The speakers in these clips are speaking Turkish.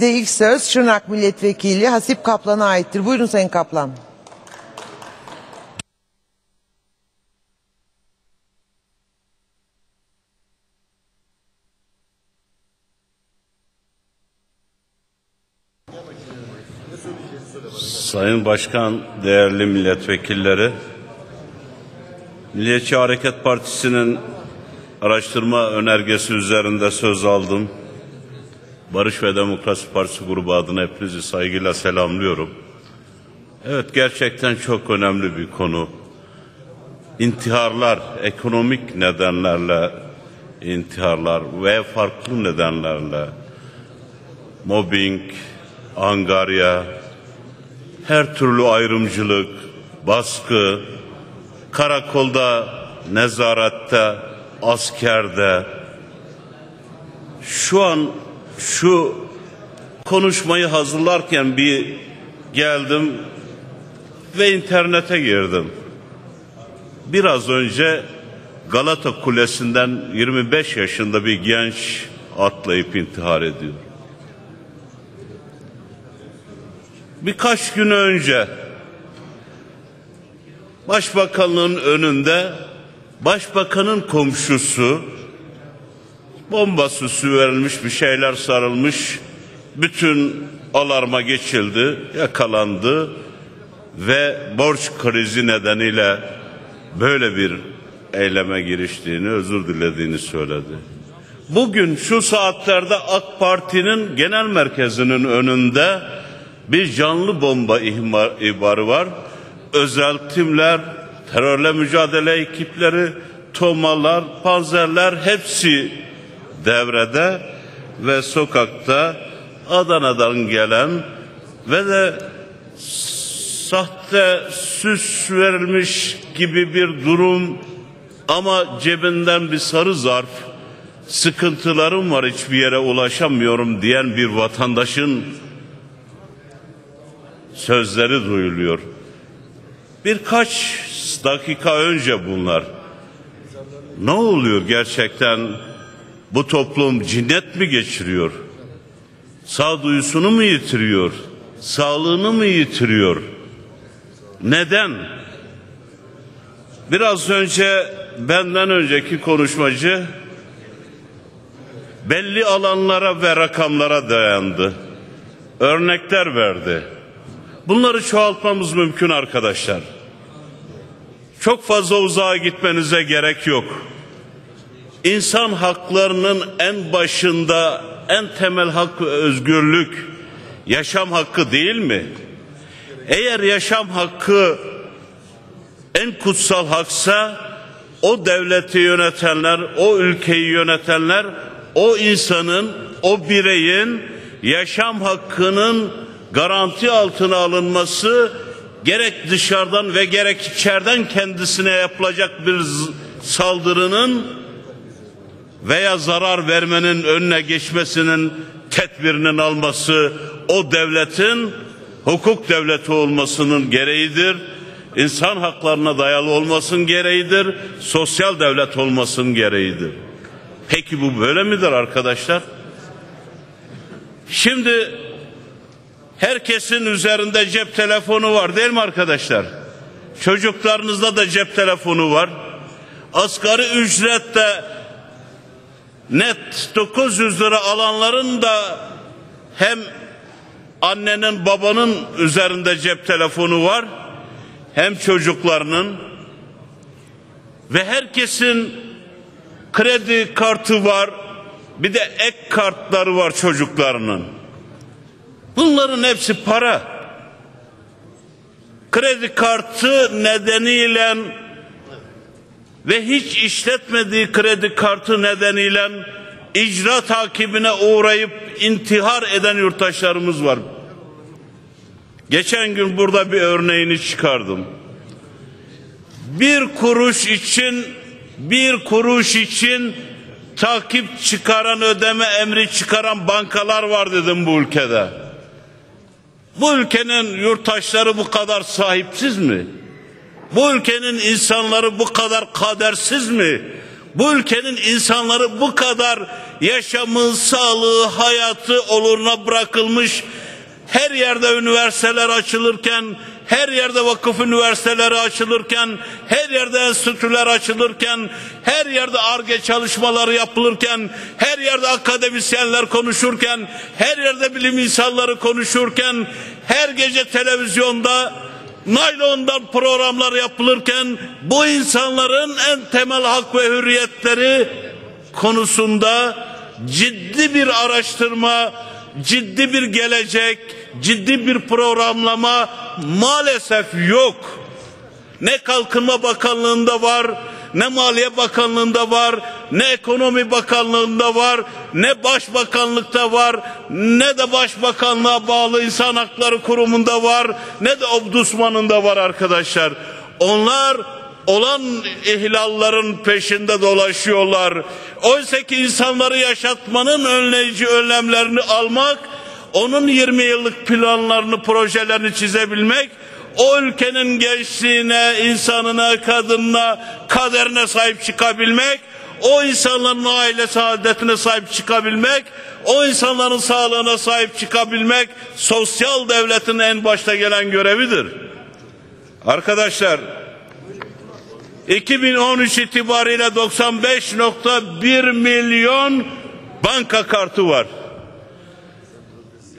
De ilk söz Şırnak Milletvekili Hasip Kaplan'a aittir. Buyurun Sayın Kaplan. Sayın Başkan, değerli milletvekilleri, Milliyetçi Hareket Partisi'nin araştırma önergesi üzerinde söz aldım. Barış ve Demokrasi Partisi grubu adına hepinizi saygıyla selamlıyorum. Evet gerçekten çok önemli bir konu. İntiharlar, ekonomik nedenlerle intiharlar ve farklı nedenlerle mobbing, angarya, her türlü ayrımcılık, baskı, karakolda, nezarette, askerde şu an şu konuşmayı hazırlarken bir geldim ve internete girdim. Biraz önce Galata Kulesi'nden 25 yaşında bir genç atlayıp intihar ediyor. Birkaç gün önce Başbakanlığın önünde Başbakanın komşusu bomba süsü verilmiş bir şeyler sarılmış bütün alarma geçildi yakalandı ve borç krizi nedeniyle böyle bir eyleme giriştiğini özür dilediğini söyledi. Bugün şu saatlerde AK Parti'nin genel merkezinin önünde bir canlı bomba ihbar, ihbarı var. Özel timler, terörle mücadele ekipleri, tomalar, panzerler hepsi devrede ve sokakta Adana'dan gelen ve de sahte süs verilmiş gibi bir durum ama cebinden bir sarı zarf sıkıntılarım var hiçbir yere ulaşamıyorum diyen bir vatandaşın sözleri duyuluyor. Birkaç dakika önce bunlar. Ne oluyor gerçekten? Bu toplum cinnet mi geçiriyor? Sağduyusunu mu yitiriyor? Sağlığını mı yitiriyor? Neden? Biraz önce benden önceki konuşmacı belli alanlara ve rakamlara dayandı. Örnekler verdi. Bunları çoğaltmamız mümkün arkadaşlar. Çok fazla uzağa gitmenize gerek yok. İnsan haklarının en başında en temel hakkı özgürlük, yaşam hakkı değil mi? Eğer yaşam hakkı en kutsal haksa o devleti yönetenler, o ülkeyi yönetenler o insanın, o bireyin yaşam hakkının garanti altına alınması gerek dışarıdan ve gerek içeriden kendisine yapılacak bir saldırının veya zarar vermenin önüne geçmesinin tedbirinin alması o devletin hukuk devleti olmasının gereğidir. İnsan haklarına dayalı olmasının gereğidir. Sosyal devlet olmasının gereğidir. Peki bu böyle midir arkadaşlar? Şimdi herkesin üzerinde cep telefonu var değil mi arkadaşlar? Çocuklarınızda da cep telefonu var. Asgari ücrette net 900 lira alanların da hem annenin babanın üzerinde cep telefonu var hem çocuklarının ve herkesin kredi kartı var bir de ek kartları var çocuklarının. Bunların hepsi para. Kredi kartı nedeniyle ve hiç işletmediği kredi kartı nedeniyle icra takibine uğrayıp intihar eden yurttaşlarımız var. Geçen gün burada bir örneğini çıkardım. Bir kuruş için bir kuruş için takip çıkaran ödeme emri çıkaran bankalar var dedim bu ülkede. Bu ülkenin yurttaşları bu kadar sahipsiz mi? Bu ülkenin insanları bu kadar kadersiz mi? Bu ülkenin insanları bu kadar yaşamın sağlığı, hayatı oluruna bırakılmış. Her yerde üniversiteler açılırken, her yerde vakıf üniversiteleri açılırken, her yerde enstitüler açılırken, her yerde ARGE çalışmaları yapılırken, her yerde akademisyenler konuşurken, her yerde bilim insanları konuşurken, her gece televizyonda naylondan programlar yapılırken bu insanların en temel hak ve hürriyetleri konusunda ciddi bir araştırma, ciddi bir gelecek, ciddi bir programlama maalesef yok. Ne Kalkınma Bakanlığı'nda var, ne Maliye Bakanlığı'nda var, ne Ekonomi Bakanlığı'nda var, ne Başbakanlıkta var, ne de Başbakanlığa bağlı İnsan Hakları Kurumu'nda var, ne de Ombudsman'ında var arkadaşlar. Onlar olan ihlalların peşinde dolaşıyorlar. Oysa ki insanları yaşatmanın önleyici önlemlerini almak, onun 20 yıllık planlarını, projelerini çizebilmek, o ülkenin gençliğine, insanına, kadınına, kaderine sahip çıkabilmek, o insanların aile saadetine sahip çıkabilmek, o insanların sağlığına sahip çıkabilmek sosyal devletin en başta gelen görevidir. Arkadaşlar 2013 itibariyle 95.1 milyon banka kartı var.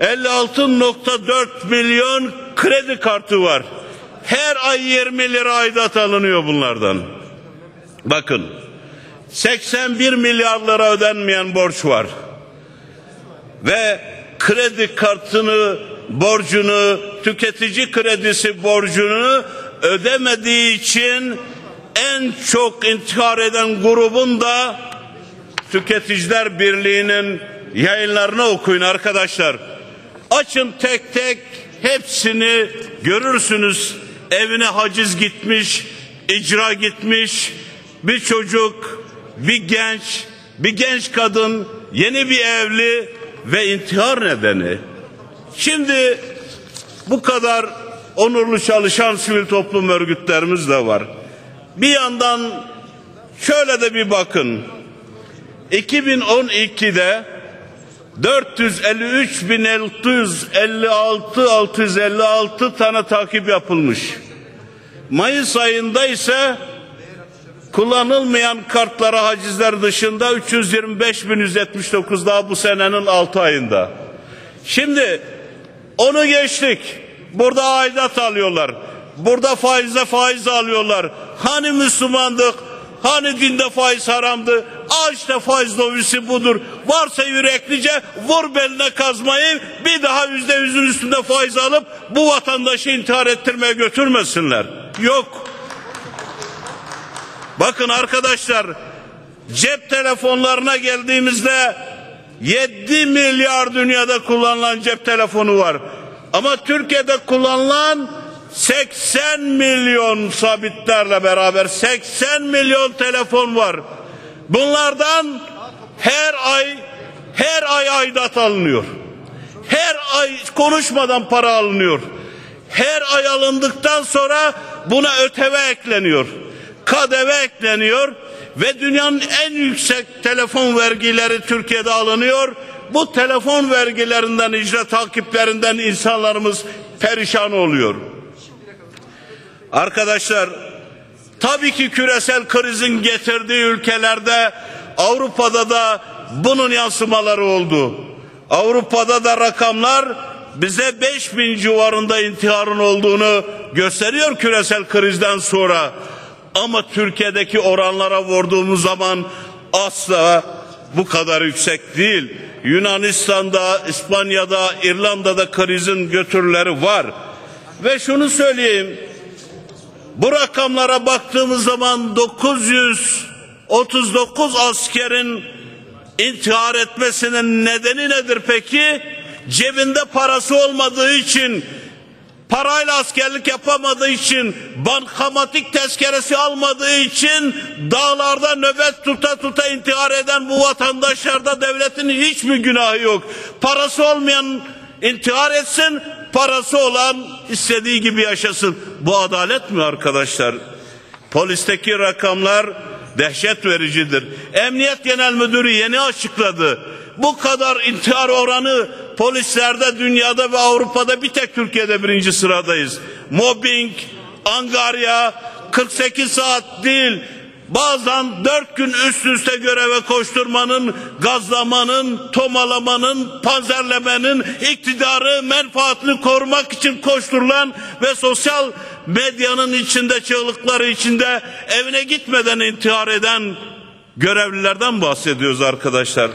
56.4 milyon kredi kartı var. Her ay 20 lira aidat alınıyor bunlardan. Bakın 81 milyar lira ödenmeyen borç var. Ve kredi kartını borcunu tüketici kredisi borcunu ödemediği için en çok intihar eden grubun da Tüketiciler Birliği'nin yayınlarını okuyun arkadaşlar. Açın tek tek hepsini görürsünüz. Evine haciz gitmiş, icra gitmiş, bir çocuk, bir genç, bir genç kadın, yeni bir evli ve intihar nedeni. Şimdi bu kadar onurlu çalışan sivil toplum örgütlerimiz de var. Bir yandan şöyle de bir bakın. 2012'de 453.656 656 tane takip yapılmış. Mayıs ayında ise kullanılmayan kartlara hacizler dışında 325.179 daha bu senenin 6 ayında. Şimdi onu geçtik. Burada aidat alıyorlar. Burada faizle faiz alıyorlar. Hani Müslümandık? Hani dinde faiz haramdı? Al işte faiz lobisi budur. Varsa yüreklice vur beline kazmayı bir daha yüzde yüzün üstünde faiz alıp bu vatandaşı intihar ettirmeye götürmesinler. Yok. Bakın arkadaşlar cep telefonlarına geldiğimizde 7 milyar dünyada kullanılan cep telefonu var. Ama Türkiye'de kullanılan 80 milyon sabitlerle beraber 80 milyon telefon var. Bunlardan her ay her ay aidat alınıyor. Her ay konuşmadan para alınıyor. Her ay alındıktan sonra buna öteve ekleniyor. KDV ekleniyor ve dünyanın en yüksek telefon vergileri Türkiye'de alınıyor. Bu telefon vergilerinden, icra takiplerinden insanlarımız perişan oluyor. Arkadaşlar tabii ki küresel krizin getirdiği ülkelerde Avrupa'da da bunun yansımaları oldu. Avrupa'da da rakamlar bize 5000 civarında intiharın olduğunu gösteriyor küresel krizden sonra. Ama Türkiye'deki oranlara vurduğumuz zaman asla bu kadar yüksek değil. Yunanistan'da, İspanya'da, İrlanda'da krizin götürüleri var. Ve şunu söyleyeyim. Bu rakamlara baktığımız zaman 939 askerin intihar etmesinin nedeni nedir peki? Cebinde parası olmadığı için, parayla askerlik yapamadığı için, bankamatik tezkeresi almadığı için dağlarda nöbet tuta tuta intihar eden bu vatandaşlarda devletin hiçbir günahı yok. Parası olmayan intihar etsin, parası olan istediği gibi yaşasın. Bu adalet mi arkadaşlar? Polisteki rakamlar dehşet vericidir. Emniyet Genel Müdürü yeni açıkladı. Bu kadar intihar oranı polislerde dünyada ve Avrupa'da bir tek Türkiye'de birinci sıradayız. Mobbing, angarya, 48 saat değil bazen dört gün üst üste göreve koşturmanın, gazlamanın, tomalamanın, panzerlemenin, iktidarı, menfaatini korumak için koşturulan ve sosyal medyanın içinde çığlıkları içinde evine gitmeden intihar eden görevlilerden bahsediyoruz arkadaşlar.